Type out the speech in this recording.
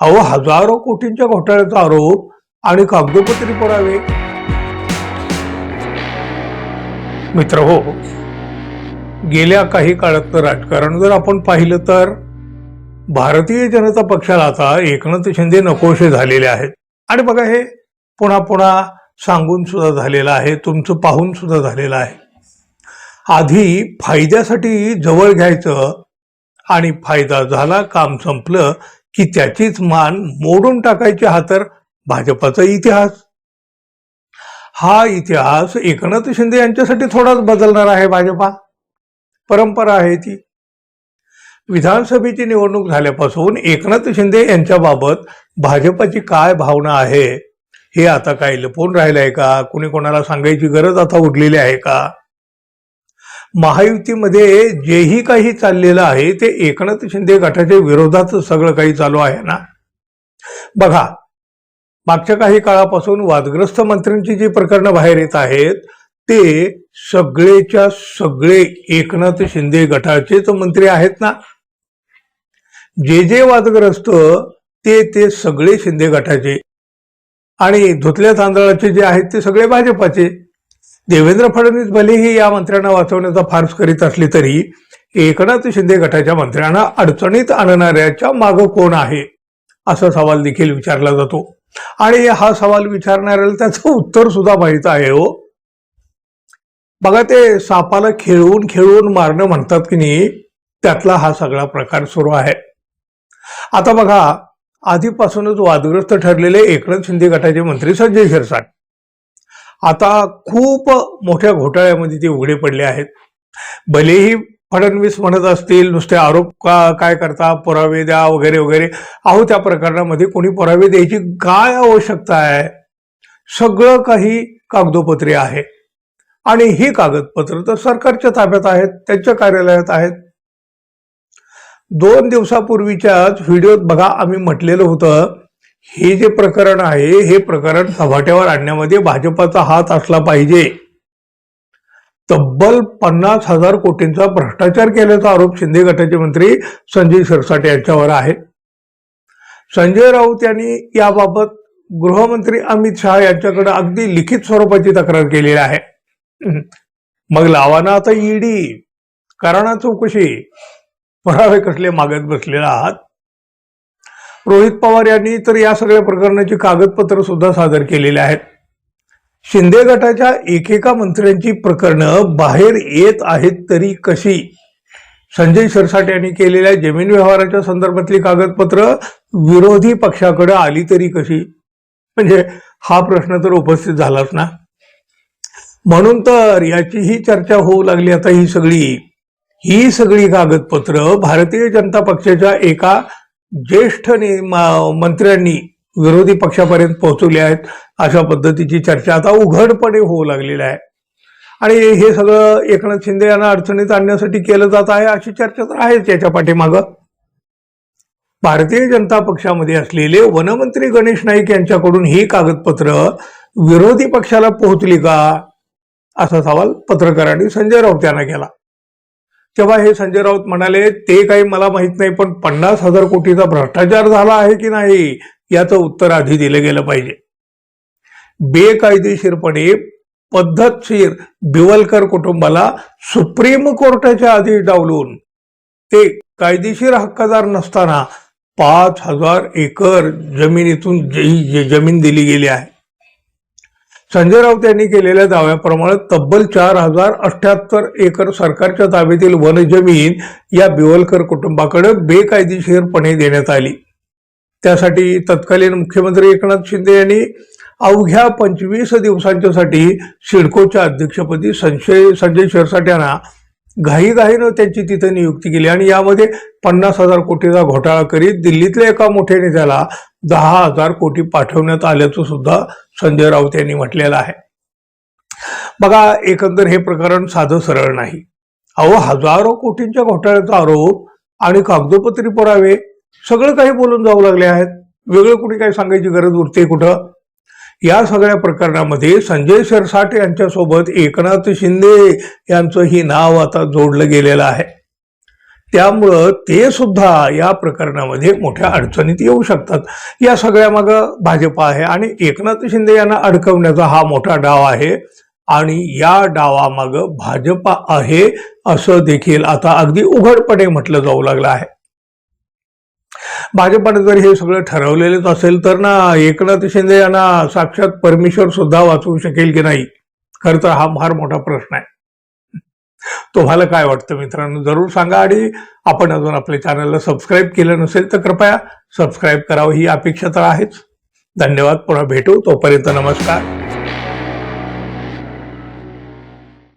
अहो हजारो कोटींच्या घोटाळ्याचा आरोप आणि कागदोपत्री पुरावे. मित्र हो. गेल्या काही काळातलं राजकारण जर आपण पाहिलं तर भारतीय जनता पक्षाला आता एकनाथ शिंदे नकोशे झालेले आहेत. आणि बघा हे पुन्हा पुन्हा सांगून सुद्धा झालेलं आहे तुमचं पाहून सुद्धा झालेलं आहे. आधी फायद्यासाठी जवळ घ्यायचं आणि फायदा झाला काम संपलं की त्याचीच मान मोडून टाकायची हा तर भाजपाचा इतिहास. हा इतिहास एकनाथ शिंदे यांच्यासाठी थोडाच बदलणार आहे भाजपा. परंपरा आहे ती. विधानसभेची निवडणूक झाल्यापासून एकनाथ शिंदे यांच्याबाबत भाजपाची काय भावना आहे हे आता काय लपवून राहिलं आहे का? कुणी कोणाला सांगायची गरज आता उरलेली आहे का? महायुतीमध्ये जेही काही चाललेलं आहे ते एकनाथ शिंदे गटाच्या विरोधात सगळं काही चालू आहे ना? बघा मागच्या काही काळापासून वादग्रस्त मंत्र्यांची जी प्रकरणं बाहेर येत आहेत ते सगळेच्या सगळे एकनाथ शिंदे गटाचेच मंत्री आहेत ना? जे जे वादग्रस्त ते ते सगळे शिंदे गटाचे. आणि धुतल्या तांदळाचे जे आहेत ते सगळे भाजपाचे. देवेंद्र फडणवीस भलेही या मंत्र्यांना वाचवण्याचा फार्स करीत असली तरी एकनाथ शिंदे गटाच्या मंत्र्यांना अडचणीत आणणाऱ्याच्या मागं कोण आहे? असा सवाल देखील विचारला जातो. आणि हा सवाल विचारणाऱ्याला त्याचं उत्तर सुद्धा माहीत आहे हो. बघा ते सापाला खेळवून खेळवून मारणं म्हणतात की नाही त्यातला हा सगळा प्रकार सुरू आहे. आता बघा आधीपासूनच वादग्रस्त ठरलेले एकनाथ शिंदे गटाचे मंत्री संजय शिरसाट. आता खूप मोठ्या घोटाळ्यामध्ये ते उघडे पडले आहेत. भलेही फडणवीस म्हणत असतील नुसते आरोप का काय करता पुरावे द्या वगैरे वगैरे. अहो त्या प्रकरणामध्ये कोणी पुरावे द्यायची काय आवश्यकता आहे? सगळं काही कागदोपत्री आहे. आणि ही कागदपत्र तर सरकारच्या ताब्यात आहेत त्यांच्या कार्यालयात आहेत. दोन दिवसापूर्वीच्याच व्हिडिओत बघा आम्ही म्हटलेलं होतं हे जे प्रकरण आहे हे प्रकरण सभाट्यावर आणण्यामध्ये भाजपाचा हात असला पाहिजे. तब्बल पन्नास हजार कोटींचा भ्रष्टाचार केल्याचा आरोप शिंदे गटाचे मंत्री संजय शिरसाट यांच्यावर आहे. संजय राऊत यांनी याबाबत गृहमंत्री अमित शहा यांच्याकडे अगदी लिखित स्वरूपाची तक्रार केलेली आहे. मग लावा ना आता ईडी करा चौकशी परावे कसले मागत बसलेला आहात? रोहित पवार यांनी तर या सगळ्या प्रकरणाची कागदपत्र सुद्धा सादर केलेली आहेत. शिंदे गटाच्या एकेका मंत्र्यांची प्रकरणं बाहेर येत आहेत तरी कशी? संजय शिरसाट यांनी केलेल्या जमीन व्यवहाराच्या संदर्भातली कागदपत्र विरोधी पक्षाकडे आली तरी कशी? म्हणजे हा प्रश्न तर उपस्थित झालाच ना. म्हणून तर याचीही चर्चा होऊ लागली. आता ही सगळी ही सगळी कागदपत्र भारतीय जनता पक्षाच्या एका ज्येष्ठ ने- मंत्र्यांनी विरोधी पक्षापर्यंत पोहोचवले आहेत अशा पद्धतीची चर्चा आता उघडपणे होऊ लागलेली आहे. आणि हे सगळं एकनाथ शिंदे यांना अडचणीत आणण्यासाठी केलं जात आहे अशी चर्चा तर आहेच याच्या पाठीमागं. भारतीय जनता पक्षामध्ये असलेले वनमंत्री गणेश नाईक यांच्याकडून ही कागदपत्र विरोधी पक्षाला पोहोचली का? असा सवाल पत्रकारांनी संजय राऊत यांना केला. तेव्हा हे संजय राऊत म्हणाले ते काही मला माहीत नाही पण पन्नास हजार कोटीचा भ्रष्टाचार झाला आहे की नाही याचं उत्तर आधी दिलं गेलं पाहिजे. बेकायदेशीरपणे पद्धतशीर बिवलकर कुटुंबाला सुप्रीम कोर्टाच्या आधी डावलून ते कायदेशीर हक्कदार नसताना पाच हजार एकर जमिनीतून जी जमीन दिली गेली आहे. संजय राऊत यांनी केलेल्या दाव्याप्रमाणे तब्बल चार हजार अठ्याहत्तर एकर सरकारच्या ताब्यातील वनजमीन या बिवलकर कुटुंबाकडे बेकायदेशीरपणे देण्यात आली. त्यासाठी तत्कालीन मुख्यमंत्री एकनाथ शिंदे यांनी अवघ्या पंचवीस दिवसांच्यासाठी सिडकोच्या अध्यक्षपदी संशय संजय शिरसाट यांना घाईघाईनं त्यांची तिथे नियुक्ती केली आणि यामध्ये पन्नास हजार कोटीचा घोटाळा करीत दिल्लीतल्या एका मोठ्या नेत्याला दहा हजार कोटी पाठवण्यात आल्याचं सुद्धा संजय राऊत यांनी म्हटलेलं आहे. बघा एकंदर हे प्रकरण साधं सरळ नाही. अहो हजारो कोटींच्या घोटाळ्याचा आरोप आणि कागदोपत्री पुरावे सगळं काही बोलून जाऊ लागले आहेत. वेगळं कुणी काही सांगायची गरज उरते कुठं? या सगळ्या प्रकरणामध्ये संजय सरसाट यांच्यासोबत एकनाथ शिंदे यांचंही नाव आता जोडलं गेलेलं आहे. त्यामुळं ते सुद्धा या प्रकरणामध्ये मोठ्या अडचणीत येऊ शकतात. या सगळ्या मागं भाजपा आहे आणि एकनाथ शिंदे यांना अडकवण्याचा हा मोठा डाव आहे आणि या डावामागं भाजपा आहे असं देखील आता अगदी उघडपणे म्हटलं जाऊ लागलं आहे. भाजपाने जर हे सगळं ठरवलेलंच असेल तर ना एकनाथ शिंदे यांना साक्षात परमेश्वर सुद्धा वाचवू शकेल की नाही? खरं तर हा फार मोठा प्रश्न आहे. तुम्हाला काय वाटतं मित्रांनो? जरूर सांगा आणि आपण अजून आपल्या चॅनलला सबस्क्राईब केलं नसेल तर कृपया सबस्क्राईब करावं. ही अपेक्षा तर आहेच. धन्यवाद. पुन्हा भेटू. तोपर्यंत नमस्कार.